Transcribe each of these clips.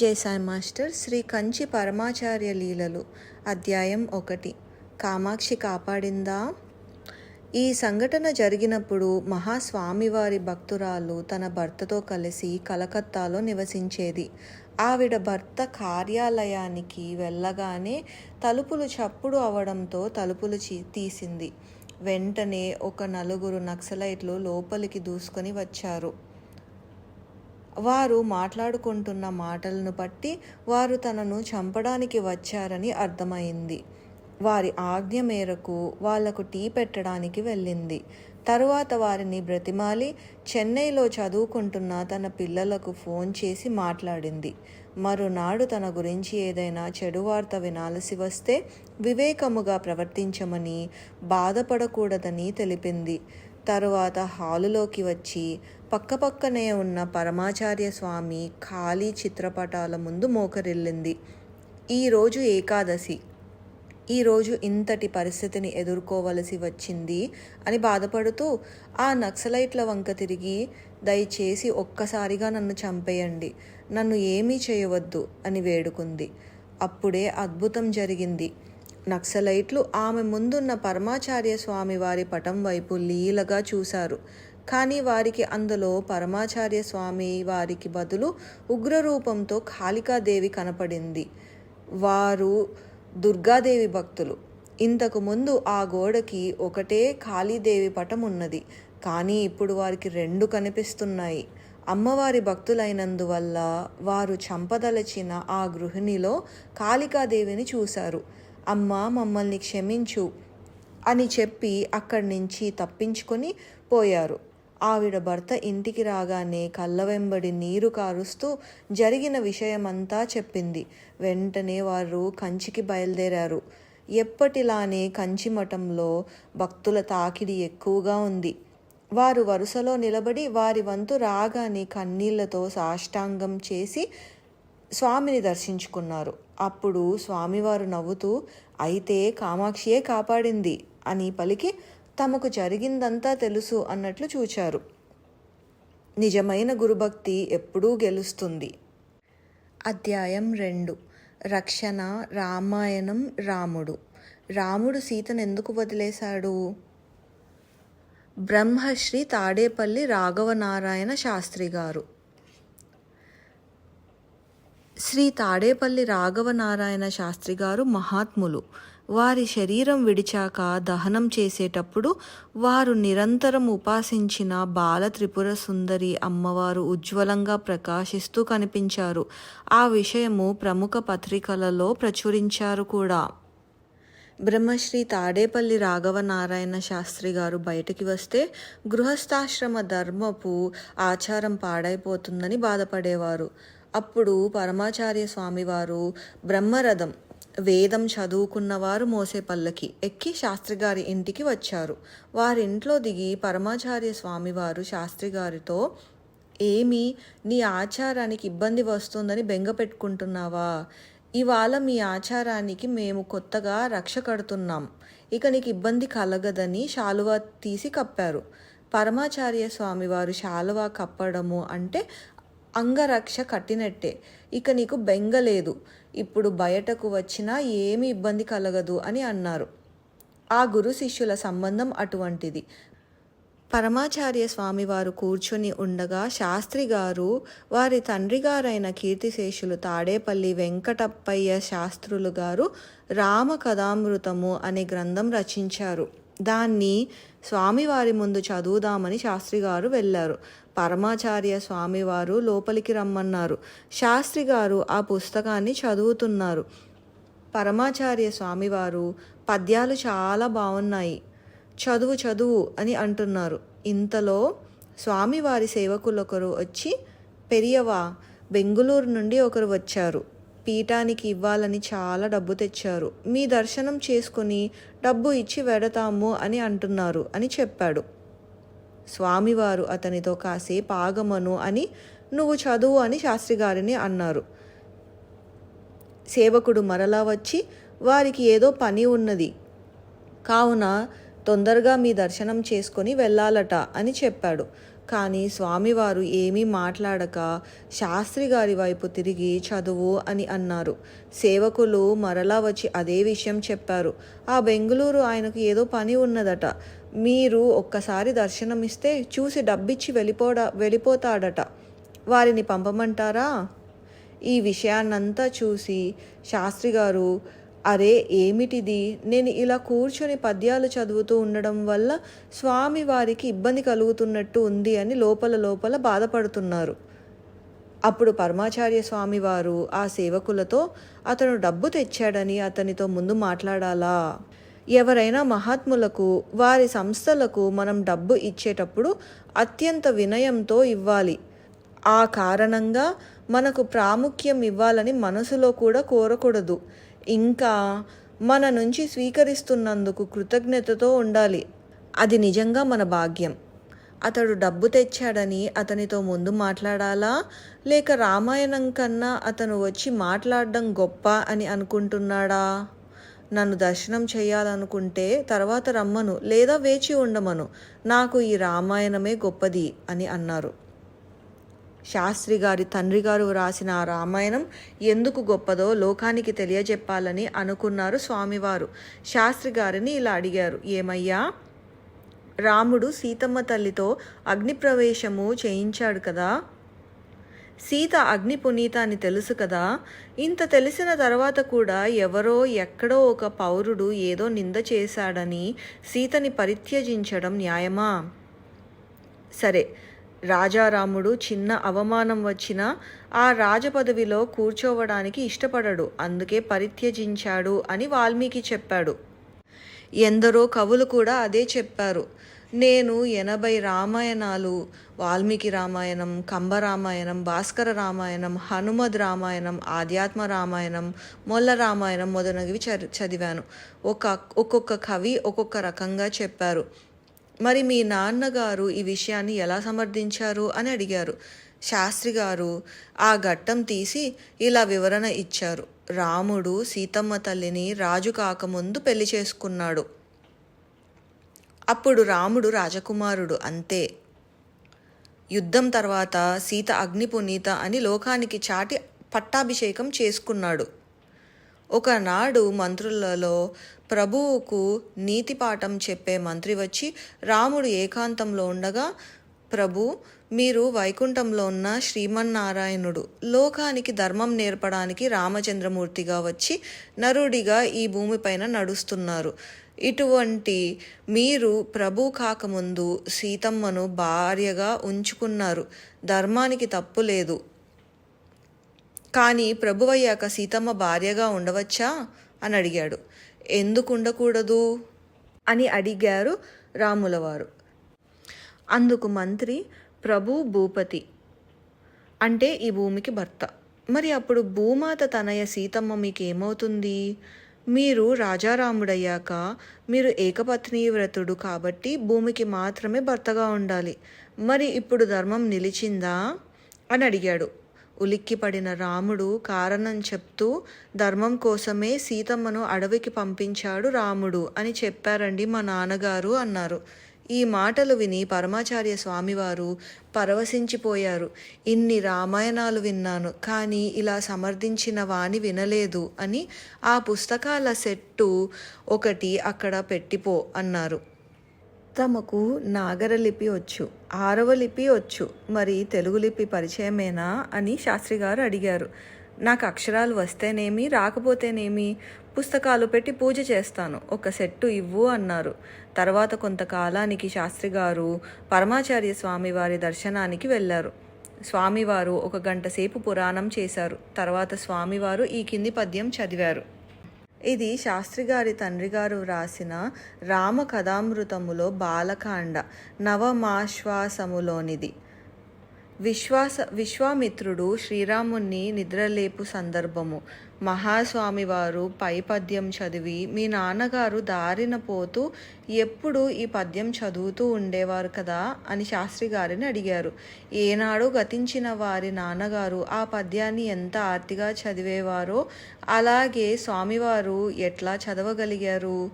Jayasai master Shri Kanchi Paramacharya లీలలు అధ్యాయం ఒకటి. కామాక్షి కాపాడిందా? ఈ సంఘటన జరిగినప్పుడు మహాస్వామివారి భక్తురాలు తన భర్తతో కలిసి కలకత్తాలో నివసించేది. ఆవిడ భర్త కార్యాలయానికి వెళ్ళగానే తలుపులు చప్పుడు అవడంతో తలుపులు చీ తీసింది. వెంటనే ఒక నలుగురు నక్సలైట్లు లోపలికి దూసుకొని వచ్చారు. వారు మాట్లాడుకుంటున్న మాటలను బట్టి వారు తనను చంపడానికి వచ్చారని అర్థమైంది. వారి ఆజ్ఞ మేరకు వాళ్ళకు టీ పెట్టడానికి వెళ్ళింది. తరువాత వారిని బ్రతిమాలి చెన్నైలో చదువుకుంటున్న తన పిల్లలకు ఫోన్ చేసి మాట్లాడింది. మరునాడు తన గురించి ఏదైనా చెడు వార్త వినాల్సి వస్తే వివేకముగా ప్రవర్తించమని బాధపడకూడదని తెలిపింది. తరువాత హాలులోకి వచ్చి పక్కపక్కనే ఉన్న పరమాచార్య స్వామి ఖాళీ చిత్రపటాల ముందు మోకరిల్లింది. ఈరోజు ఏకాదశి. ఈరోజు ఇంతటి పరిస్థితిని ఎదుర్కోవలసి వచ్చింది అని బాధపడుతూ ఆ నక్సలైట్ల వంక తిరిగి దయచేసి ఒక్కసారిగా నన్ను చంపేయండి. నన్ను ఏమీ చేయవద్దు అని వేడుకుంది. అప్పుడే అద్భుతం జరిగింది. నక్సలైట్లు ఆమె ముందున్న పరమాచార్య స్వామి వారి పటం వైపు లీలగా చూశారు. కానీ వారికి అందులో పరమాచార్య స్వామి వారికి బదులు ఉగ్రరూపంతో కాళికాదేవి కనపడింది. వారు దుర్గాదేవి భక్తులు. ఇంతకు ముందు ఆ గోడకి ఒకటే కాళీదేవి పటం ఉన్నది. కానీ ఇప్పుడు వారికి రెండు కనిపిస్తున్నాయి. అమ్మవారి భక్తులైనందువల్ల వారు చంపదలచిన ఆ గృహిణిలో కాళికాదేవిని చూశారు. అమ్మ మమ్మల్ని క్షమించు అని చెప్పి అక్కడి నుంచి తప్పించుకొని పోయారు. ఆవిడ భర్త ఇంటికి రాగానే కళ్ళ వెంబడి నీరు కారుస్తూ జరిగిన విషయమంతా చెప్పింది. వెంటనే వారు కంచికి బయలుదేరారు. ఎప్పటిలానే కంచి మఠంలో భక్తుల తాకిడి ఎక్కువగా ఉంది. వారు వరుసలో నిలబడి వారి వంతు రాగానే కన్నీళ్ళతో సాష్టాంగం చేసి స్వామిని దర్శించుకున్నారు. అప్పుడు స్వామివారు నవ్వుతూ అయితే కామాక్షియే కాపాడింది అని పలికి తమకు జరిగిందంతా తెలుసు అన్నట్లు చూచారు. నిజమైన గురుభక్తి ఎప్పుడూ గెలుస్తుంది. అధ్యాయం రెండు. రక్షణ రామాయణం రాముడు. రాముడు సీతను ఎందుకు వదిలేశాడు? బ్రహ్మశ్రీ తాడేపల్లి రాఘవనారాయణ శాస్త్రి గారు. శ్రీ తాడేపల్లి రాఘవనారాయణ శాస్త్రి గారు మహాత్ములు. వారి శరీరం విడిచాక దహనం చేసేటప్పుడు వారు నిరంతరం ఉపాసించిన బాల త్రిపుర సుందరి అమ్మవారు ఉజ్వలంగా ప్రకాశిస్తూ కనిపించారు. ఆ విషయము ప్రముఖ పత్రికలలో ప్రచురించారు కూడా. బ్రహ్మశ్రీ తాడేపల్లి రాఘవనారాయణ శాస్త్రి గారు బయటికి వస్తే గృహస్థాశ్రమ ధర్మపు ఆచారం పాడైపోతుందని బాధపడేవారు. అప్పుడు పరమాచార్య స్వామివారు బ్రహ్మరథం వేదం చదువుకున్నవారు మోసే పల్లకి ఎక్కి శాస్త్రిగారి ఇంటికి వచ్చారు. వారింట్లో దిగి పరమాచార్య స్వామివారు శాస్త్రిగారితో ఏమి నీ ఆచారానికి ఇబ్బంది వస్తుందని బెంగ పెట్టుకుంటున్నావా? ఇవాళ మీ ఆచారానికి మేము కొత్తగా రక్ష కడుతున్నాం. ఇక నీకు ఇబ్బంది కలగదని శాలువా తీసి కప్పారు. పరమాచార్య స్వామివారు శాలువా కప్పడము అంటే అంగరక్ష కట్టినట్టే. ఇక నీకు బెంగ లేదు. ఇప్పుడు బయటకు వచ్చినా ఏమి ఇబ్బంది కలగదు అని అన్నారు. ఆ గురు శిష్యుల సంబంధం అటువంటిది. పరమాచార్య స్వామివారు కూర్చొని ఉండగా శాస్త్రి గారు వారి తండ్రి గారైన కీర్తిశేషులు తాడేపల్లి వెంకటప్పయ్య శాస్త్రులు గారు రామ కథామృతము అనే గ్రంథం రచించారు. దాన్ని స్వామివారి ముందు చదువుదామని శాస్త్రి గారు వెళ్ళారు. పరమాచార్య స్వామివారు లోపలికి రమ్మన్నారు. శాస్త్రి గారు ఆ పుస్తకాన్ని చదువుతున్నారు. పరమాచార్య స్వామివారు పద్యాలు చాలా బాగున్నాయి చదువు చదువు అని అంటున్నారు. ఇంతలో స్వామివారి సేవకులొకరు వచ్చి పెరియవా బెంగుళూరు నుండి ఒకరు వచ్చారు. పీఠానికి ఇవ్వాలని చాలా డబ్బు తెచ్చారు. మీ దర్శనం చేసుకుని డబ్బు ఇచ్చి వెడతాము అని అంటున్నారు అని చెప్పాడు. స్వామివారు అతనితో కాసేపు ఆగమను అని నువ్వు చదువు అని శాస్త్రి గారిని అన్నారు. సేవకుడు మరలా వచ్చి వారికి ఏదో పని ఉన్నది. కావున తొందరగా మీ దర్శనం చేసుకొని వెళ్ళాలట అని చెప్పాడు. కానీ స్వామివారు ఏమీ మాట్లాడక శాస్త్రి గారి వైపు తిరిగి చదువు అని అన్నారు. సేవకులు మరలా వచ్చి అదే విషయం చెప్పారు. ఆ బెంగుళూరు ఆయనకు ఏదో పని ఉన్నదట. మీరు ఒక్కసారి దర్శనమిస్తే చూసి డబ్బిచ్చి వెళ్ళిపోడా వెళ్ళిపోతాడట. వారిని పంపమంటారా? ఈ విషయాన్నంతా చూసి శాస్త్రి గారు అరే ఏమిటిది? నేను ఇలా కూర్చొని పద్యాలు చదువుతూ ఉండడం వల్ల స్వామి వారికి ఇబ్బంది కలుగుతున్నట్టు ఉంది అని లోపల లోపల బాధపడుతున్నారు. అప్పుడు పరమాచార్య స్వామి వారు ఆ సేవకులతో అతను డబ్బు తెచ్చాడని అతనితో ముందు మాట్లాడాలా? ఎవరైనా మహాత్ములకు వారి సంస్థలకు మనం డబ్బు ఇచ్చేటప్పుడు అత్యంత వినయంతో ఇవ్వాలి. ఆ కారణంగా మనకు ప్రాముఖ్యం ఇవ్వాలని మనసులో కూడా కోరకూడదు. ఇంకా మన నుంచి స్వీకరిస్తున్నందుకు కృతజ్ఞతతో ఉండాలి. అది నిజంగా మన భాగ్యం. అతడు డబ్బు తెచ్చాడని అతనితో ముందు మాట్లాడాలా? లేక రామాయణం కన్నా అతను వచ్చి మాట్లాడడం గొప్ప అని అనుకుంటున్నాడా? నన్ను దర్శనం చేయాలనుకుంటే తర్వాత రమ్మను లేదా వేచి ఉండమను. నాకు ఈ రామాయణమే గొప్పది అని అన్నారు. శాస్త్రి గారి తండ్రి గారు వ్రాసిన ఆ రామాయణం ఎందుకు గొప్పదో లోకానికి తెలియజెప్పాలని అనుకున్నారు స్వామివారు. శాస్త్రి గారిని ఇలా అడిగారు. ఏమయ్యా? రాముడు సీతమ్మ తల్లితో అగ్నిప్రవేశము చేయించాడు కదా? సీత అగ్ని పునీత అని తెలుసు కదా. ఇంత తెలిసిన తర్వాత కూడా ఎవరో ఎక్కడో ఒక పౌరుడు ఏదో నింద చేశాడని సీతని పరిత్యజించడం న్యాయమా? సరే రాజారాముడు చిన్న అవమానం వచ్చినా ఆ రాజపదవిలో కూర్చోవడానికి ఇష్టపడడు. అందుకే పరిత్యజించాడు అని వాల్మీకి చెప్పాడు. ఎందరో కవులు కూడా అదే చెప్పారు. నేను ఎనభై రామాయణాలు వాల్మీకి రామాయణం కంబ రామాయణం భాస్కర రామాయణం హనుమద్ రామాయణం ఆధ్యాత్మ రామాయణం మొల్ల రామాయణం మొదలగువి చదివాను. ఒక ఒక్కొక్క కవి ఒక్కొక్క రకంగా చెప్పారు. మరి మీ నాన్నగారు ఈ విషయాన్ని ఎలా సమర్థించారు అని అడిగారు. శాస్త్రి గారు ఆ ఘట్టం తీసి ఇలా వివరణ ఇచ్చారు. రాముడు సీతమ్మ తల్లిని రాజు కాకముందు పెళ్ళి చేసుకున్నాడు. అప్పుడు రాముడు రాజకుమారుడు అంతే. యుద్ధం తర్వాత సీత అగ్నిపునీత అని లోకానికి చాటి పట్టాభిషేకం చేసుకున్నాడు. ఒకనాడు మంత్రులలో ప్రభువుకు నీతిపాఠం చెప్పే మంత్రి వచ్చి రాముడు ఏకాంతంలో ఉండగా ప్రభు మీరు వైకుంఠంలో ఉన్న శ్రీమన్నారాయణుడు. లోకానికి ధర్మం నేర్పడానికి రామచంద్రమూర్తిగా వచ్చి నరుడిగా ఈ భూమిపైన నడుస్తున్నారు. ఇటువంటి మీరు ప్రభు కాకముందు సీతమ్మను భార్యగా ఉంచుకున్నారు. ధర్మానికి తప్పు లేదు. కానీ ప్రభువయ్యాక సీతమ్మ భార్యగా ఉండవచ్చా? అని అడిగాడు. ఎందుకు ఉండకూడదు? అని అడిగారు రాములవారు. అందుకు మంత్రి ప్రభు భూపతి అంటే ఈ భూమికి భర్త. మరి అప్పుడు భూమాత తనయ సీతమ్మ మీకు ఏమవుతుంది మీరు రాజారాముడయ్యాక మీరు ఏకపత్ని వ్రతుడు కాబట్టి భూమికి మాత్రమే భర్తగా ఉండాలి. మరి ఇప్పుడు ధర్మం నిలిచిందా? అని అడిగాడు. ఉలిక్కిపడిన రాముడు కారణం చెప్తూ ధర్మం కోసమే సీతమ్మను అడవికి పంపించాడు రాముడు అని చెప్పారండి మా నాన్నగారు అన్నారు. ఈ మాటలు విని పరమాచార్య స్వామివారు పరవశించిపోయారు. ఇన్ని రామాయణాలు విన్నాను కానీ ఇలా సమర్థించిన వాణి వినలేదు అని ఆ పుస్తకాల సెట్టు ఒకటి అక్కడ పెట్టిపో అన్నారు. తమకు నాగర లిపి వచ్చు ఆరవ లిపి వచ్చు మరి తెలుగు లిపి పరిచయమేనా అని శాస్త్రి గారు అడిగారు. నాకు అక్షరాలు వస్తేనేమి రాకపోతేనేమి పుస్తకాలు పెట్టి పూజ చేస్తాను. ఒక సెట్టు ఇవ్వు అన్నారు. తర్వాత కొంతకాలానికి శాస్త్రి గారు పరమాచార్య స్వామివారి దర్శనానికి వెళ్ళారు. స్వామివారు ఒక గంట సేపు పురాణం చేశారు. తర్వాత స్వామివారు ఈ కింది పద్యం చదివారు. ఇది శాస్త్రి గారి తండ్రి గారు వ్రాసిన రామ కథామృతములో బాలకాండ నవమాశ్వాసములోనిది. విశ్వాస విశ్వామిత్రుడు శ్రీరాముణ్ణి నిద్రలేపు సందర్భము. మహాస్వామి వారు పై పద్యం చదివి మీ నాన్నగారు దారిన పోతూ ఎప్పుడు ఈ పద్యం చదువుతూ ఉండేవారు కదా అని శాస్త్రి గారిని అడిగారు. ఏనాడు గతించిన వారి నాన్నగారు ఆ పద్యాన్ని ఎంత ఆర్తిగా చదివేవారో అలాగే స్వామివారు ఎట్లా చదవగలిగారు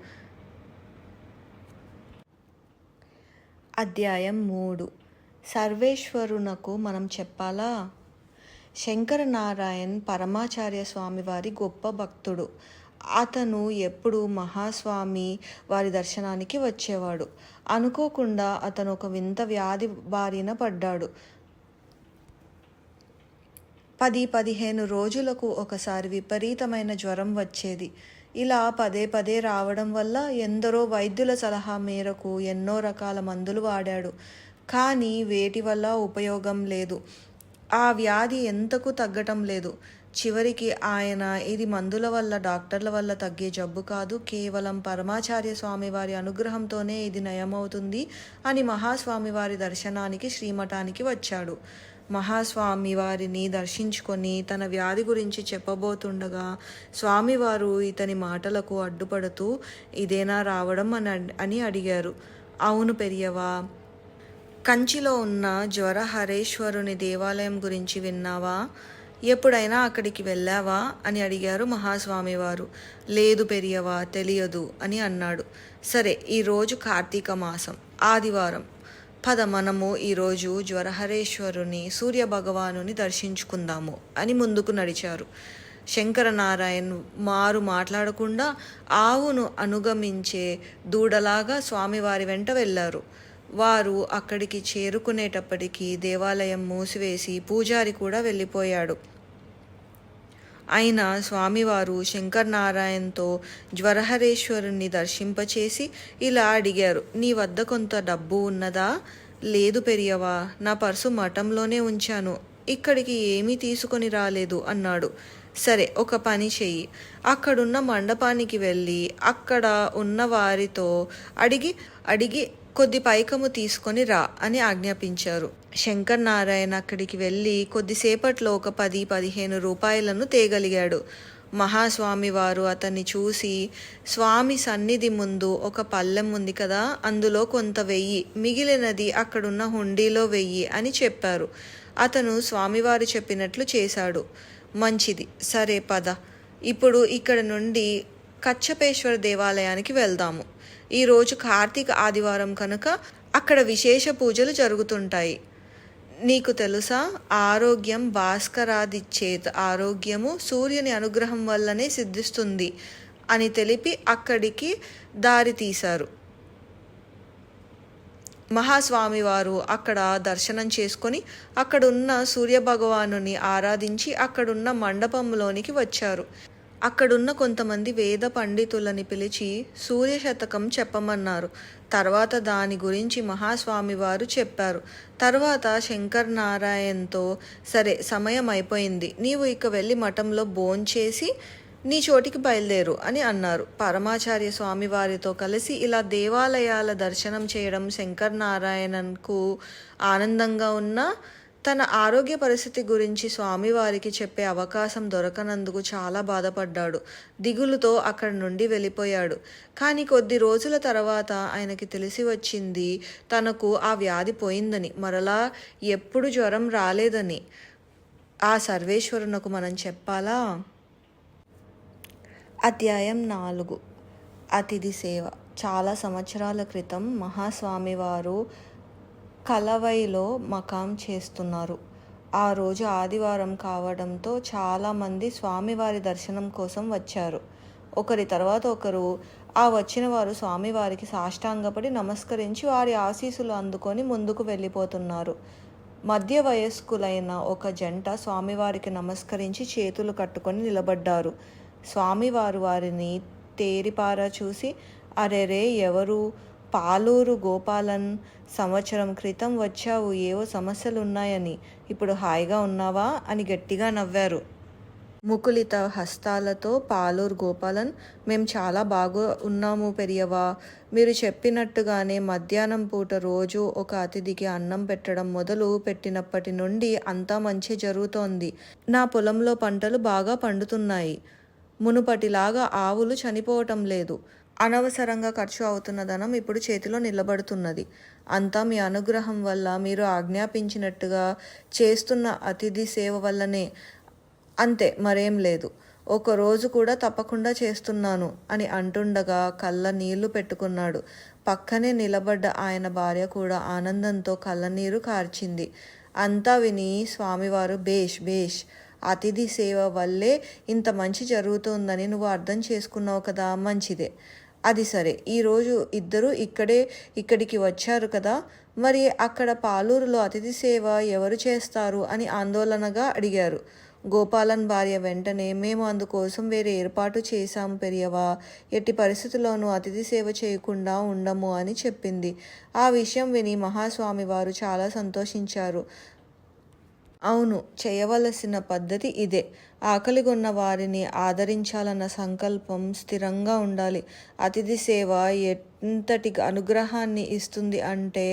అధ్యాయం మూడు. సర్వేశ్వరునకు మనం చెప్పాలా? శంకరనారాయణ్ పరమాచార్య స్వామి వారి గొప్ప భక్తుడు. అతను ఎప్పుడు మహాస్వామి వారి దర్శనానికి వచ్చేవాడు. అనుకోకుండా అతను ఒక వింత వ్యాధి బారిన పడ్డాడు. పది పదిహేను రోజులకు ఒకసారి విపరీతమైన జ్వరం వచ్చేది. ఇలా పదే పదే రావడం వల్ల ఎందరో వైద్యుల సలహా మేరకు ఎన్నో రకాల మందులు వాడాడు. కానీ వేటి వల్ల ఉపయోగం లేదు. ఆ వ్యాధి ఎంతకు తగ్గటం లేదు? చివరికి ఆయన ఇది మందుల వల్ల డాక్టర్ల వల్ల తగ్గే జబ్బు కాదు. కేవలం పరమాచార్య స్వామి వారి అనుగ్రహంతోనే ఇది నయమవుతుంది అని మహాస్వామి వారి దర్శనానికి శ్రీమఠానికి వచ్చాడు. మహాస్వామి వారిని దర్శించుకొని తన వ్యాధి గురించి చెప్పబోతుండగా స్వామివారు ఇతని మాటలకు అడ్డుపడుతూ ఇదేనా రావడం? అని అని అడిగారు. అవును పెరియవా. కంచిలో ఉన్న జ్వరహరేశ్వరుని దేవాలయం గురించి విన్నావా? ఎప్పుడైనా అక్కడికి వెళ్ళావా? అని అడిగారు మహాస్వామి వారు లేదు పెరియవా తెలియదు అని అన్నాడు. సరే ఈరోజు కార్తీక మాసం ఆదివారం. పద మనము ఈరోజు జ్వరహరేశ్వరుని సూర్య భగవానుని దర్శించుకుందాము అని ముందుకు నడిచారు. శంకరనారాయణ్ మారు మాట్లాడకుండా ఆవును అనుగమించే దూడలాగా స్వామివారి వెంట వెళ్ళారు. వారు అక్కడికి చేరుకునేటప్పటికీ దేవాలయం మూసివేసి పూజారి కూడా వెళ్ళిపోయాడు. అయినా స్వామివారు శంకర్నారాయణతో జ్వరహరేశ్వరుణ్ణి దర్శింపచేసి ఇలా అడిగారు నీ వద్ద కొంత డబ్బు ఉన్నదా? లేదు పెరియవా నా పర్సు మఠంలోనే ఉంచాను ఇక్కడికి ఏమీ తీసుకొని రాలేదు అన్నాడు. సరే ఒక పని చెయ్యి అక్కడున్న మండపానికి వెళ్ళి అక్కడ ఉన్న వారితో అడిగి అడిగి కొద్ది పైకము తీసుకొని రా అని ఆజ్ఞాపించారు. శంకర్ నారాయణ అక్కడికి వెళ్ళి కొద్దిసేపట్లో ఒక పది పదిహేను రూపాయలను తేగలిగాడు. మహాస్వామి వారు అతన్ని చూసి స్వామి సన్నిధి ముందు ఒక పల్లెం ఉంది కదా అందులో కొంత వెయ్యి మిగిలినది అక్కడున్న హుండీలో వెయ్యి అని చెప్పారు. అతను స్వామివారు చెప్పినట్లు చేశాడు. మంచిది సరే పద. ఇప్పుడు ఇక్కడ నుండి కచ్చపేశ్వర దేవాలయానికి వెళ్దాము. ఈరోజు కార్తీక ఆదివారం కనుక అక్కడ విశేష పూజలు జరుగుతుంటాయి. నీకు తెలుసా? ఆరోగ్యం భాస్కరాదిచ్చేత్ ఆరోగ్యము సూర్యుని అనుగ్రహం వల్లనే సిద్ధిస్తుంది అని తెలిపి అక్కడికి దారి తీశారు. మహాస్వామి వారు అక్కడ దర్శనం చేసుకొని అక్కడున్న సూర్యభగవానుని ఆరాధించి అక్కడున్న మండపంలోనికి వచ్చారు. అక్కడున్న కొంతమంది వేద పండితులని పిలిచి సూర్యశతకం చెప్పమన్నారు. తర్వాత దాని గురించి మహాస్వామి వారు చెప్పారు. తర్వాత శంకర్ నారాయణతో సరే సమయం అయిపోయింది. నీవు ఇక వెళ్ళి మఠంలో భోంచేసి నీ చోటికి బయలుదేరు అని అన్నారు. పరమాచార్య స్వామి వారితో కలిసి ఇలా దేవాలయాల దర్శనం చేయడం శంకర్ నారాయణన్కు ఆనందంగా ఉన్న తన ఆరోగ్య పరిస్థితి గురించి స్వామివారికి చెప్పే అవకాశం దొరకనందుకు చాలా బాధపడ్డాడు. దిగులుతో అక్కడి నుండి వెళ్ళిపోయాడు. కానీ కొద్ది రోజుల తర్వాత ఆయనకి తెలిసి వచ్చింది తనకు ఆ వ్యాధి పోయిందని. మరలా ఎప్పుడు జ్వరం రాలేదని. ఆ సర్వేశ్వరునకు మనం చెప్పాలా? అధ్యాయం నాలుగు. అతిథి సేవ. చాలా సంవత్సరాల క్రితం మహాస్వామివారు కలవైలో మకాం చేస్తున్నారు. ఆ రోజు ఆదివారం కావడంతో చాలామంది స్వామివారి దర్శనం కోసం వచ్చారు. ఒకరి తర్వాత ఒకరు ఆ వచ్చిన వారు స్వామివారికి సాష్టాంగపడి నమస్కరించి వారి ఆశీస్సులు అందుకొని ముందుకు వెళ్ళిపోతున్నారు. మధ్య వయస్కులైన ఒక జంట స్వామివారికి నమస్కరించి చేతులు కట్టుకొని నిలబడ్డారు. స్వామివారు వారిని తేరిపారా చూసి అరెరే ఎవరు? పాలూరు గోపాలన్ సంవత్సరం క్రితం వచ్చావు ఏవో సమస్యలు ఉన్నాయని ఇప్పుడు హాయిగా ఉన్నావా? అని గట్టిగా నవ్వారు. ముకులిత హస్తాలతో పాలూరు గోపాలన్ మేము చాలా బాగా ఉన్నాము పెరియవా. మీరు చెప్పినట్టుగానే మధ్యాహ్నం పూట రోజు ఒక అతిథికి అన్నం పెట్టడం మొదలు పెట్టినప్పటి నుండి అంతా మంచి జరుగుతోంది. నా పొలంలో పంటలు బాగా పండుతున్నాయి. మునుపటిలాగా ఆవులు చనిపోవటం లేదు. అనవసరంగా ఖర్చు అవుతున్న ధనం ఇప్పుడు చేతిలో నిలబడుతున్నది. అంతా మీ అనుగ్రహం వల్ల మీరు ఆజ్ఞాపించినట్టుగా చేస్తున్న అతిథి సేవ వల్లనే. అంతే మరేం లేదు. ఒక రోజు కూడా తప్పకుండా చేస్తున్నాను అని అంటుండగా కళ్ళ నీళ్ళు పెట్టుకున్నాడు. పక్కనే నిలబడ్డ ఆయన భార్య కూడా ఆనందంతో కళ్ళనీరు కార్చింది. అంతా విని స్వామివారు బేష్ బేష్ అతిథి సేవ వల్లే ఇంత మంచి జరుగుతుందని నువ్వు అర్థం చేసుకున్నావు కదా మంచిదే. అది సరే. ఈరోజు ఇద్దరు ఇక్కడే ఇక్కడికి వచ్చారు కదా. మరి అక్కడ పాలూరులో అతిథి సేవ ఎవరు చేస్తారు అని ఆందోళనగా అడిగారు. గోపాలన్ భార్య వెంటనే మేము అందుకోసం వేరే ఏర్పాటు చేశాం పెరియవా. ఎట్టి పరిస్థితుల్లోనూ అతిథి సేవ చేయకుండా ఉండము అని చెప్పింది. ఆ విషయం విని మహాస్వామి వారు చాలా సంతోషించారు. అవును చేయవలసిన పద్ధతి ఇదే. ఆకలిగొన్న వారిని ఆదరించాలన్న సంకల్పం స్థిరంగా ఉండాలి. అతిథి సేవ ఎంతటి అనుగ్రహాన్ని ఇస్తుంది అంటే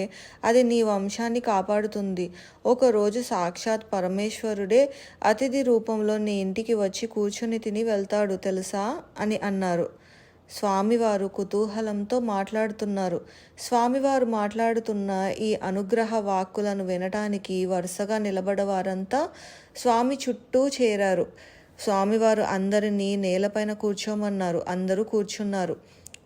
అది నీ వంశాన్ని కాపాడుతుంది. ఒకరోజు సాక్షాత్ పరమేశ్వరుడే అతిథి రూపంలో నీ ఇంటికి వచ్చి కూర్చొని తిని వెళ్తాడు తెలుసా? అని అన్నారు. స్వామివారు కుతూహలంతో మాట్లాడుతున్నారు. స్వామివారు మాట్లాడుతున్న ఈ అనుగ్రహ వాక్కులను వినటానికి వరుసగా నిలబడవారంతా స్వామి చుట్టూ చేరారు. స్వామివారు అందరినీ నేలపైన కూర్చోమన్నారు. అందరూ కూర్చున్నారు.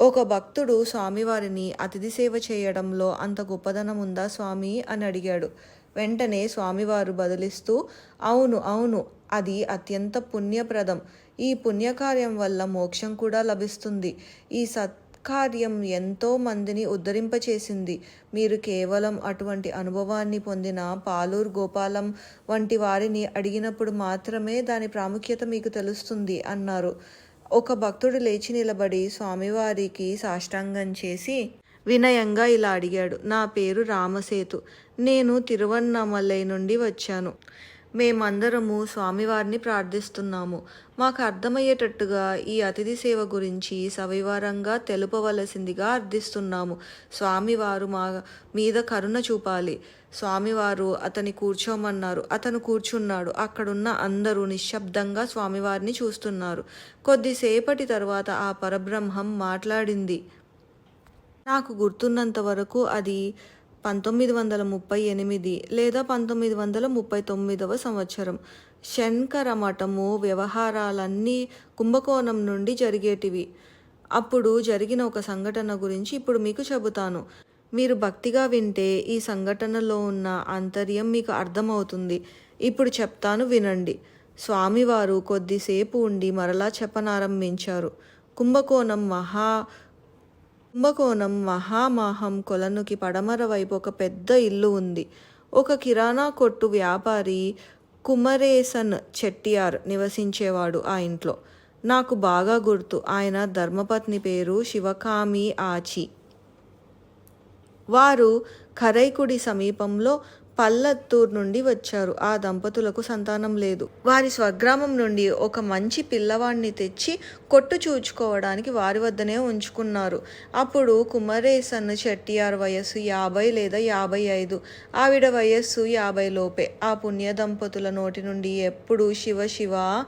ఒక భక్తుడు స్వామివారిని అతిథి సేవ చేయడంలో అంత గొప్పదనం ఉందా స్వామి అని అడిగాడు. వెంటనే స్వామివారు బదిలిస్తూ అవును అవును అది అత్యంత పుణ్యప్రదం. ఈ పుణ్యకార్యం వల్ల మోక్షం కూడా లభిస్తుంది. ఈ సత్కార్యం ఎంతో మందిని ఉద్ధరింపచేసింది. మీరు కేవలం అటువంటి అనుభవాన్ని పొందిన పాలూరు గోపాలం వంటి వారిని అడిగినప్పుడు మాత్రమే దాని ప్రాముఖ్యత మీకు తెలుస్తుంది అన్నారు. ఒక భక్తుడు లేచి నిలబడి స్వామివారికి సాష్టాంగం చేసి వినయంగా ఇలా అడిగాడు. నా పేరు రామసేతు. నేను తిరువన్నామలై నుండి వచ్చాను. మేమందరము స్వామివారిని ప్రార్థిస్తున్నాము. మాకు అర్థమయ్యేటట్టుగా ఈ అతిథి సేవ గురించి సవివరంగా తెలుపవలసిందిగా అర్థిస్తున్నాము. స్వామివారు మా మీద కరుణ చూపాలి. స్వామివారు అతని కూర్చోమన్నారు. అతను కూర్చున్నాడు. అక్కడున్న అందరూ నిశ్శబ్దంగా స్వామివారిని చూస్తున్నారు. కొద్దిసేపటి తర్వాత ఆ పరబ్రహ్మం మాట్లాడింది. నాకు గుర్తున్నంత వరకు అది పంతొమ్మిది వందల ముప్పై ఎనిమిది లేదా పంతొమ్మిది వందల ముప్పై తొమ్మిదవ సంవత్సరం. శంకర మఠము వ్యవహారాలన్నీ కుంభకోణం నుండి జరిగేటివి. అప్పుడు జరిగిన ఒక సంఘటన గురించి ఇప్పుడు మీకు చెబుతాను. మీరు భక్తిగా వింటే ఈ సంఘటనలో ఉన్న ఆంతర్యం మీకు అర్థమవుతుంది. ఇప్పుడు చెప్తాను వినండి. స్వామివారు కొద్దిసేపు ఉండి మరలా చెప్పనారంభించారు. కుంభకోణం మహా కుంభకోణం మహామాహం కొలనుకి పడమర వైపు ఒక పెద్ద ఇల్లు ఉంది. ఒక కిరాణా కొట్టు వ్యాపారి కుమరేసన్ చెట్టియార్ నివసించేవాడు ఆ ఇంట్లో. నాకు బాగా గుర్తు ఆయన ధర్మపత్ని పేరు శివకామి ఆచి. వారు ఖరైకుడి సమీపంలో పల్లత్తూర్ నుండి వచ్చారు. ఆ దంపతులకు సంతానం లేదు. వారి స్వగ్రామం నుండి ఒక మంచి పిల్లవాడిని తెచ్చి కొట్టు చూచుకోవడానికి వారి వద్దనే ఉంచుకున్నారు. అప్పుడు కుమరేసన్ చెట్టియార్ వయస్సు యాభై లేదా యాభై ఐదు. ఆవిడ వయస్సు యాభై లోపే. ఆ పుణ్య దంపతుల నోటి నుండి ఎప్పుడు శివ శివ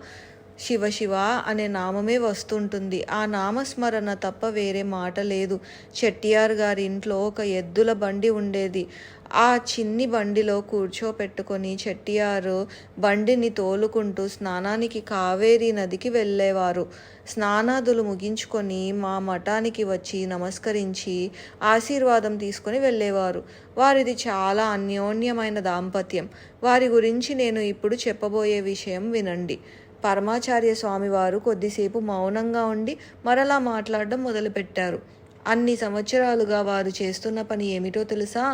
శివ శివ అనే నామమే వస్తుంటుంది. ఆ నామస్మరణ తప్ప వేరే మాట లేదు. చెట్టియార్ గారి ఇంట్లో ఒక ఎద్దుల బండి ఉండేది. ఆ చిన్ని బండిలో కూర్చోపెట్టుకొని చెట్టియారు బండిని తోలుకుంటూ స్నానానికి కావేరీ నదికి వెళ్ళేవారు. స్నానాదులు ముగించుకొని మా మఠానికి వచ్చి నమస్కరించి ఆశీర్వాదం తీసుకొని వెళ్ళేవారు. వారిది చాలా అన్యోన్యమైన దాంపత్యం. వారి గురించి నేను ఇప్పుడు చెప్పబోయే విషయం వినండి. పరమాచార్య స్వామివారు కొద్దిసేపు మౌనంగా ఉండి మరలా మాట్లాడడం మొదలుపెట్టారు. అన్ని సంవత్సరాలుగా వారు చేస్తున్న పని ఏమిటో తెలుసా?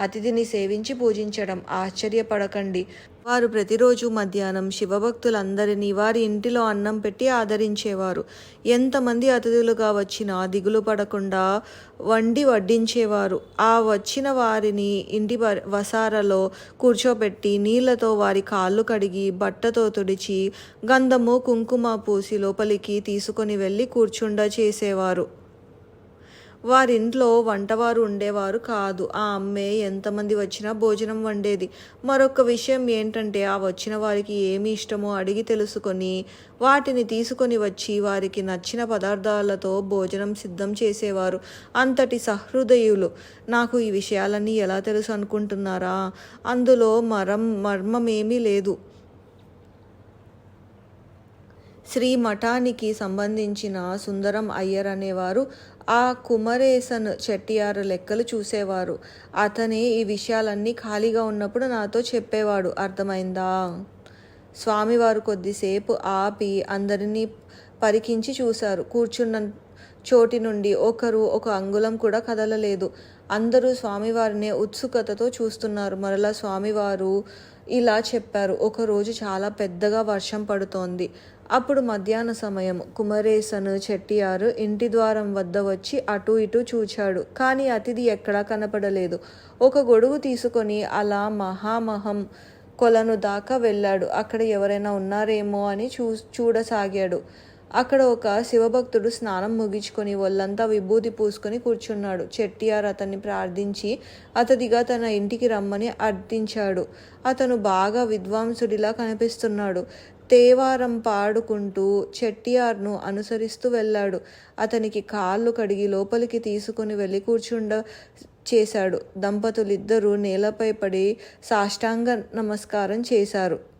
అతిథిని సేవించి పూజించడం. ఆశ్చర్యపడకండి. వారు ప్రతిరోజు మధ్యాహ్నం శివభక్తులందరినీ వారి ఇంటిలో అన్నం పెట్టి ఆదరించేవారు. ఎంతమంది అతిథులుగా వచ్చినా దిగులు పడకుండా వండి వడ్డించేవారు. ఆ వచ్చిన వారిని ఇంటి వసారలో కూర్చోబెట్టి నీళ్ళతో వారి కాళ్ళు కడిగి బట్టతో తుడిచి గంధము కుంకుమ పూసి లోపలికి తీసుకొని వెళ్ళి కూర్చుండ చేసేవారు. వారింట్లో వంటవారు ఉండేవారు కాదు. ఆ అమ్మే ఎంతమంది వచ్చినా భోజనం వండేది. మరొక విషయం ఏంటంటే ఆ వచ్చిన వారికి ఏమి ఇష్టమో అడిగి తెలుసుకొని వాటిని తీసుకొని వచ్చి వారికి నచ్చిన పదార్థాలతో భోజనం సిద్ధం చేసేవారు. అంతటి సహృదయులు. నాకు ఈ విషయాలన్నీ ఎలా తెలుసు అనుకుంటున్నారా? అందులో మరం మర్మమేమీ లేదు. శ్రీ మఠానికి సంబంధించిన సుందరం అయ్యర్ అనేవారు ఆ కుమరేసన్ చెట్టియారు లెక్కలు చూసేవారు. అతనే ఈ విషయాలన్నీ ఖాళీగా ఉన్నప్పుడు నాతో చెప్పేవాడు. అర్థమైందా? స్వామివారు కొద్దిసేపు ఆపి అందరినీ పరికించి చూశారు. కూర్చున్న చోటి నుండి ఒకరు ఒక అంగుళం కూడా కదలలేదు. అందరూ స్వామివారిని ఉత్సుకతతో చూస్తున్నారు. మరలా స్వామివారు ఇలా చెప్పారు. ఒకరోజు చాలా పెద్దగా వర్షం పడుతోంది. అప్పుడు మధ్యాహ్న సమయం. కుమరేసను చెట్టియారు. ఇంటి ద్వారం వద్ద వచ్చి అటు ఇటు చూచాడు. కానీ అతిథి ఎక్కడా కనపడలేదు. ఒక గొడుగు తీసుకొని అలా మహామహం కొలను దాకా వెళ్ళాడు. అక్కడ ఎవరైనా ఉన్నారేమో అని చూ చూడసాగాడు. అక్కడ ఒక శివభక్తుడు స్నానం ముగించుకొని ఒళ్ళంతా విభూతి పూసుకొని కూర్చున్నాడు. చెట్టియార్ అతన్ని ప్రార్థించి అతడిగా తన ఇంటికి రమ్మని అర్థించాడు. అతను బాగా విద్వాంసుడిలా కనిపిస్తున్నాడు. తేవారం పాడుకుంటూ చెట్టియార్ను అనుసరిస్తూ వెళ్ళాడు. అతనికి కాళ్ళు కడిగి లోపలికి తీసుకుని వెళ్ళి కూర్చుండ చేశాడు. దంపతులిద్దరూ నేలపై పడి సాష్టాంగ నమస్కారం చేశారు.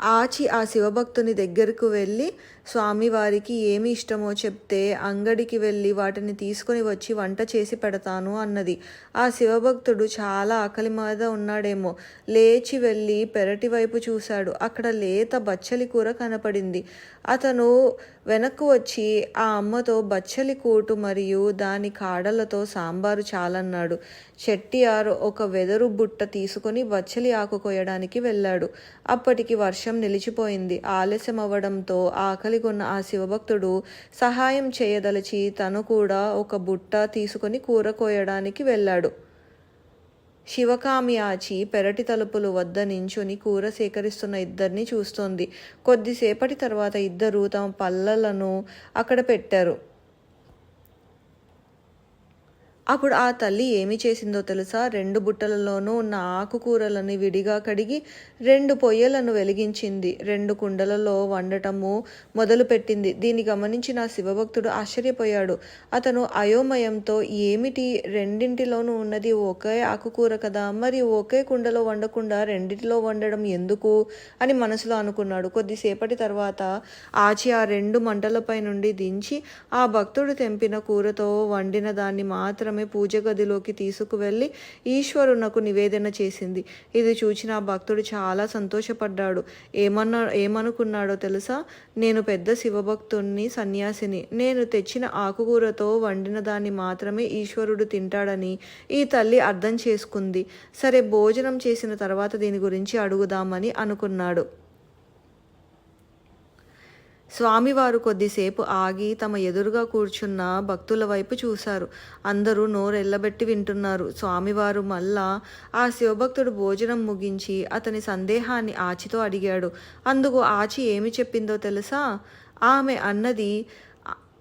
ఆచి ఆ శివభక్తుని దగ్గరకు వెళ్ళి స్వామివారికి ఏమి ఇష్టమో చెప్తే అంగడికి వెళ్ళి వాటిని తీసుకొని వచ్చి వంట చేసి పెడతాను అన్నది. ఆ శివభక్తుడు చాలా ఆకలి మీద ఉన్నాడేమో. లేచి వెళ్ళి పెరటి వైపు చూశాడు. అక్కడ లేత బచ్చలి కూర కనపడింది. అతను వెనక్కు వచ్చి ఆ అమ్మతో బచ్చలి కూటు మరియు దాని కాడలతో సాంబారు చాలన్నాడు. చెట్టియారు ఒక వెదరు బుట్ట తీసుకొని వచ్చలి ఆకు కొయ్యడానికి వెళ్ళాడు. అప్పటికి వర్షం నిలిచిపోయింది. ఆలస్యం అవ్వడంతో ఆకలి కొన్న ఆ శివభక్తుడు సహాయం చేయదలిచి తను కూడా ఒక బుట్ట తీసుకొని కూర కోయడానికి వెళ్ళాడు. శివకామి ఆచి పెరటి తలుపులు వద్ద నించుని కూర సేకరిస్తున్న ఇద్దరిని చూస్తోంది. కొద్దిసేపటి తర్వాత ఇద్దరు తమ పళ్ళలను అక్కడ పెట్టారు. అప్పుడు ఆ తల్లి ఏమి చేసిందో తెలుసా? రెండు బుట్టలలోనూ ఉన్న ఆకుకూరలను విడిగా కడిగి రెండు పొయ్యలను వెలిగించింది. రెండు కుండలలో వండటము మొదలుపెట్టింది. దీన్ని గమనించిన శివభక్తుడు ఆశ్చర్యపోయాడు. అతను అయోమయంతో ఏమిటి? రెండింటిలోనూ ఉన్నది ఒకే ఆకుకూర కదా? మరి ఒకే కుండలో వండకుండా రెండింటిలో వండడం ఎందుకు? అని మనసులో అనుకున్నాడు. కొద్దిసేపటి తర్వాత ఆచి ఆ రెండు మంటలపై నుండి దించి ఆ భక్తుడు తెంపిన కూరతో వండిన దాన్ని మాత్రం ఆమె పూజ గదిలోకి తీసుకువెళ్ళి ఈశ్వరునకు నివేదన చేసింది. ఇది చూసిన ఆ భక్తుడు చాలా సంతోషపడ్డాడు. ఏమన్నా ఏమనుకున్నాడో తెలుసా? నేను పెద్ద శివభక్తుణ్ణి సన్యాసిని. నేను తెచ్చిన ఆకుకూరతో వండిన దాన్ని మాత్రమే ఈశ్వరుడు తింటాడని ఈ తల్లి అర్థం చేసుకుంది. సరే భోజనం చేసిన తర్వాత దీని గురించి అడుగుదామని అనుకున్నాడు. స్వామివారు కొద్దిసేపు ఆగి తమ ఎదురుగా కూర్చున్న భక్తుల వైపు చూశారు. అందరూ నోరెల్లబెట్టి వింటున్నారు. స్వామివారు మళ్ళా ఆ శివభక్తుడు భోజనం ముగించి అతని సందేహాన్ని ఆచితో అడిగాడు. అందుకు ఆచి ఏమి చెప్పిందో తెలుసా? ఆమె అన్నది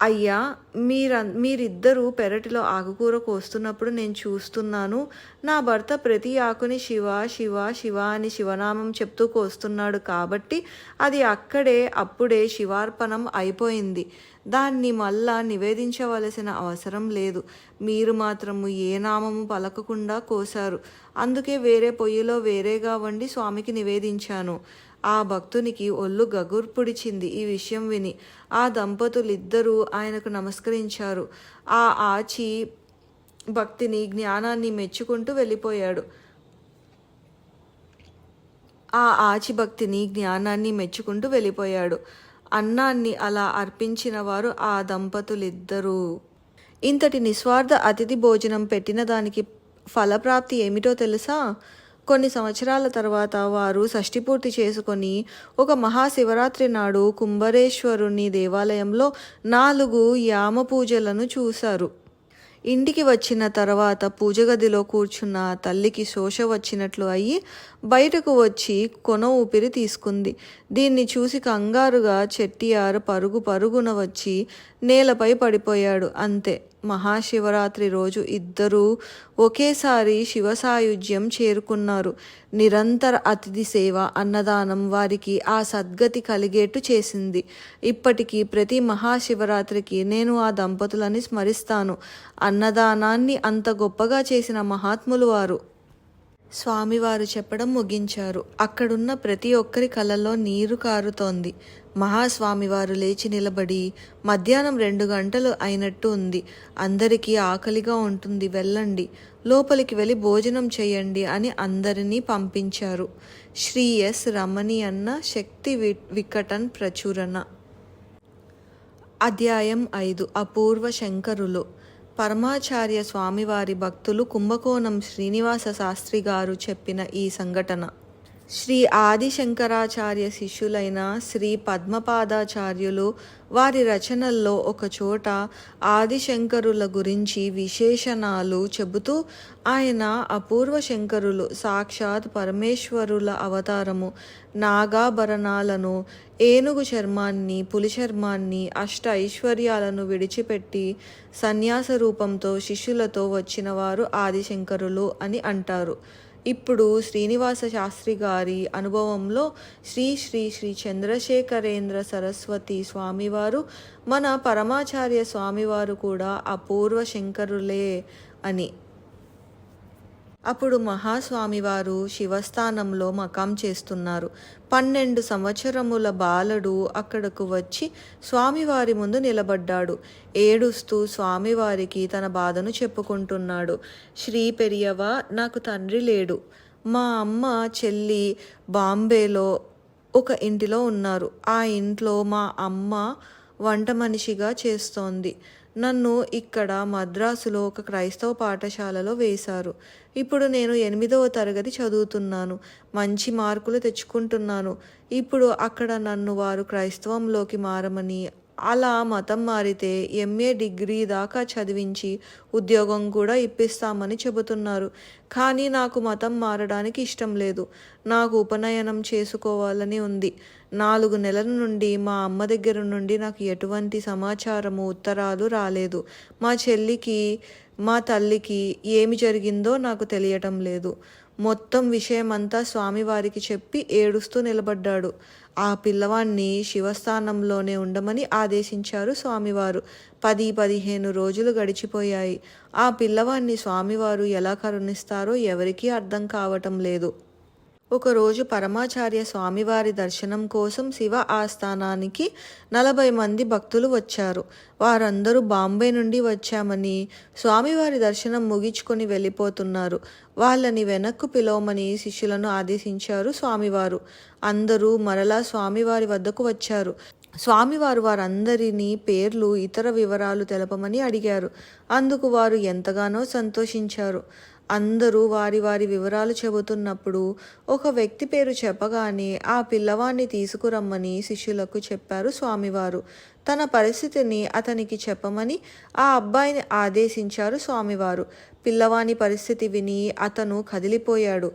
అయ్యా మీర మీరిద్దరూ పెరటిలో ఆకుకూర కోస్తున్నప్పుడు నేను చూస్తున్నాను. నా భర్త ప్రతి ఆకుని శివ శివ శివ అని శివనామం చెప్తూ కోస్తున్నాడు కాబట్టి అది అక్కడే అప్పుడే శివార్పణం అయిపోయింది. దాన్ని మళ్ళా నివేదించవలసిన అవసరం లేదు. మీరు మాత్రము ఏ నామము పలకకుండా కోశారు. అందుకే వేరే పొయ్యిలో వేరేగా వండి స్వామికి నివేదించాను. ఆ భక్తునికి ఒళ్ళు గగుర్పుడిచింది ఈ విషయం విని ఆ దంపతులిద్దరూ ఆయనకు నమస్కరించారు. ఆ ఆచి భక్తిని జ్ఞానాన్ని మెచ్చుకుంటూ వెళ్ళిపోయాడు. ఆ ఆచి భక్తిని జ్ఞానాన్ని మెచ్చుకుంటూ వెళ్ళిపోయాడు. అన్నాన్ని అలా అర్పించిన వారు ఆ దంపతులిద్దరూ. ఇంతటి నిస్వార్థ అతిథి భోజనం పెట్టిన దానికి ఫలప్రాప్తి ఏమిటో తెలుసా? కొన్ని సంవత్సరాల తర్వాత వారు షష్ఠి పూర్తి చేసుకొని ఒక మహాశివరాత్రి నాడు కుంభరేశ్వరుని దేవాలయంలో నాలుగు యామ పూజలను చూశారు. ఇంటికి వచ్చిన తర్వాత పూజ గదిలో కూర్చున్న తల్లికి శోష వచ్చినట్లు అయ్యి బయటకు వచ్చి కొన ఊపిరి తీసుకుంది. దీన్ని చూసి కంగారుగా చెట్టియారు పరుగు పరుగున వచ్చి నేలపై పడిపోయాడు. అంతే. మహాశివరాత్రి రోజు ఇద్దరూ ఒకేసారి శివ సాయుధ్యం చేరుకున్నారు. నిరంతర అతిథి సేవ అన్నదానం వారికి ఆ సద్గతి కలిగేట్టు చేసింది. ఇప్పటికీ ప్రతి మహాశివరాత్రికి నేను ఆ దంపతులని స్మరిస్తాను. అన్నదానాన్ని అంత గొప్పగా చేసిన మహాత్ములు వారు. స్వామివారు చెప్పడం ముగించారు. అక్కడున్న ప్రతి ఒక్కరి కళ్ళలో నీరు కారుతోంది. మహాస్వామివారు లేచి నిలబడి మధ్యాహ్నం రెండు గంటలు అయినట్టు ఉంది. అందరికీ ఆకలిగా ఉంటుంది వెళ్ళండి. లోపలికి వెళ్ళి భోజనం చేయండి అని అందరినీ పంపించారు. శ్రీ ఎస్ రమణి అన్న శక్తి వి వికటన్ ప్రచురణ. అధ్యాయం ఐదు. అపూర్వ శంకరులు. పరమాచార్య స్వామివారి భక్తులు కుంభకోణం శ్రీనివాస శాస్త్రి గారు చెప్పిన ఈ సంఘటన. శ్రీ ఆదిశంకరాచార్య శిష్యులైన శ్రీ పద్మపాదాచార్యులు వారి రచనల్లో ఒక చోట ఆదిశంకరుల గురించి విశేషణాలు చెబుతూ ఆయన అపూర్వ శంకరులు సాక్షాత్ పరమేశ్వరుల అవతారము నాగాభరణాలను ఏనుగు చర్మాన్ని పులి చర్మాన్ని అష్ట ఐశ్వర్యాలను విడిచిపెట్టి సన్యాస రూపంతో శిష్యులతో వచ్చిన వారు ఆదిశంకరులు అని అంటారు. ఇప్పుడు శ్రీనివాస శాస్త్రి గారి అనుభవంలో శ్రీ శ్రీ శ్రీ చంద్రశేఖరేంద్ర సరస్వతి స్వామివారు మన పరమాచార్య స్వామివారు కూడా అపూర్వ శంకరులే అని. అప్పుడు మహాస్వామివారు శివస్థానంలో మకాం చేస్తున్నారు. పన్నెండు సంవత్సరముల బాలుడు అక్కడకు వచ్చి స్వామివారి ముందు నిలబడ్డాడు. ఏడుస్తూ స్వామివారికి తన బాధను చెప్పుకుంటున్నాడు. శ్రీ పెరియవ నాకు తండ్రి లేడు. మా అమ్మ చెల్లి బాంబేలో ఒక ఇంటిలో ఉన్నారు. ఆ ఇంట్లో మా అమ్మ వంట మనిషిగా చేస్తోంది. నన్ను ఇక్కడ మద్రాసులో ఒక క్రైస్తవ పాఠశాలలో వేశారు. ఇప్పుడు నేను ఎనిమిదవ తరగతి చదువుతున్నాను. మంచి మార్కులు తెచ్చుకుంటున్నాను. ఇప్పుడు అక్కడ నన్ను వారు క్రైస్తవంలోకి మారమని అలా మతం మారితే ఎంఏ డిగ్రీ దాకా చదివించి ఉద్యోగం కూడా ఇప్పిస్తామని చెబుతున్నారు. కానీ నాకు మతం మారడానికి ఇష్టం లేదు. నాకు ఉపనయనం చేసుకోవాలని ఉంది. నాలుగు నెలల నుండి మా అమ్మ దగ్గర నుండి నాకు ఎటువంటి సమాచారము ఉత్తరాలు రాలేదు. మా చెల్లికి మా తల్లికి ఏమి జరిగిందో నాకు తెలియటం లేదు. మొత్తం విషయమంతా స్వామివారికి చెప్పి ఏడుస్తూ నిలబడ్డాడు. ఆ పిల్లవాణ్ణి శివస్థానంలోనే ఉండమని ఆదేశించారు స్వామివారు. పది పదిహేను రోజులు గడిచిపోయాయి. ఆ పిల్లవాణ్ణి స్వామివారు ఎలా కరుణిస్తారో ఎవరికీ అర్థం కావటం లేదు. ఒకరోజు పరమాచార్య స్వామివారి దర్శనం కోసం శివ ఆస్థానానికి నలభై మంది భక్తులు వచ్చారు. వారందరూ బాంబే నుండి వచ్చామని స్వామివారి దర్శనం ముగించుకొని వెళ్ళిపోతున్నారు. వాళ్ళని వెనక్కు పిలవమని శిష్యులను ఆదేశించారు స్వామివారు. అందరూ మరలా స్వామివారి వద్దకు వచ్చారు. స్వామివారు వారందరినీ పేర్లు ఇతర వివరాలు తెలపమని అడిగారు. అందుకు వారు ఎంతగానో సంతోషించారు. అందరూ వారి వారి వివరాలు చెబుతున్నప్పుడు ఒక వ్యక్తి పేరు చెప్పగానే ఆ పిల్లవాణ్ణి తీసుకురమ్మని శిష్యులకు చెప్పారు స్వామివారు. తన పరిస్థితిని అతనికి చెప్పమని ఆ అబ్బాయిని ఆదేశించారు స్వామివారు. పిల్లవాని పరిస్థితి విని అతను కదిలిపోయాడు.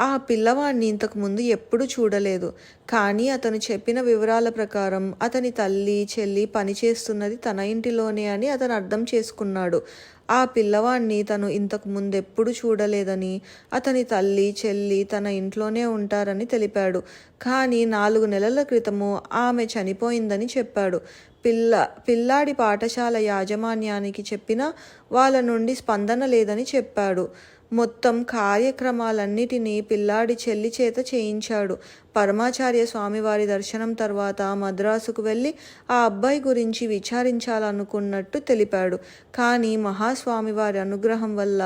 ఆ పిల్లవాణ్ణి ఇంతకు ముందు చూడలేదు. కానీ అతను చెప్పిన వివరాల ప్రకారం అతని తల్లి చెల్లి పనిచేస్తున్నది తన ఇంటిలోనే అని అతను అర్థం చేసుకున్నాడు. ఆ పిల్లవాణ్ణి తను ఇంతకు ముందెప్పుడు చూడలేదని అతని తల్లి చెల్లి తన ఇంట్లోనే ఉంటారని తెలిపాడు. కానీ నాలుగు నెలల క్రితము ఆమె చనిపోయిందని చెప్పాడు. పిల్ల పిల్లాడి పాఠశాల యాజమాన్యానికి చెప్పినా వాళ్ళ నుండి స్పందన లేదని చెప్పాడు. మొత్తం కార్యక్రమాలన్నిటినీ పిల్లాడి చెల్లి చేత చేయించాడు. పరమాచార్య స్వామివారి దర్శనం తర్వాత మద్రాసుకు వెళ్ళి ఆ అబ్బాయి గురించి విచారించాలనుకున్నట్టు తెలిపాడు. కానీ మహాస్వామివారి అనుగ్రహం వల్ల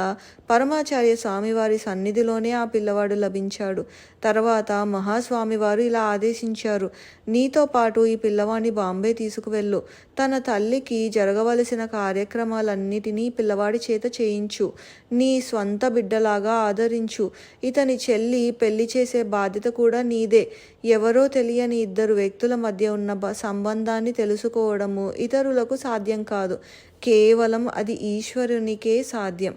పరమాచార్య స్వామివారి సన్నిధిలోనే ఆ పిల్లవాడు లభించాడు. తర్వాత మహాస్వామివారు ఇలా ఆదేశించారు. నీతో పాటు ఈ పిల్లవాడిని బాంబే తీసుకువెళ్ళు. తన తల్లికి జరగవలసిన కార్యక్రమాలన్నిటినీ పిల్లవాడి చేత చేయించు. నీ స్వంత బిడ్డలాగా ఆదరించు. ఇతని చెల్లి పెళ్ళి చేసే బాధ్యత కూడా నీదే. ఎవరో తెలియని ఇద్దరు వ్యక్తుల మధ్య ఉన్న సంబంధాన్ని తెలుసుకోవడము ఇతరులకు సాధ్యం కాదు. కేవలం అది ఈశ్వరునికే సాధ్యం.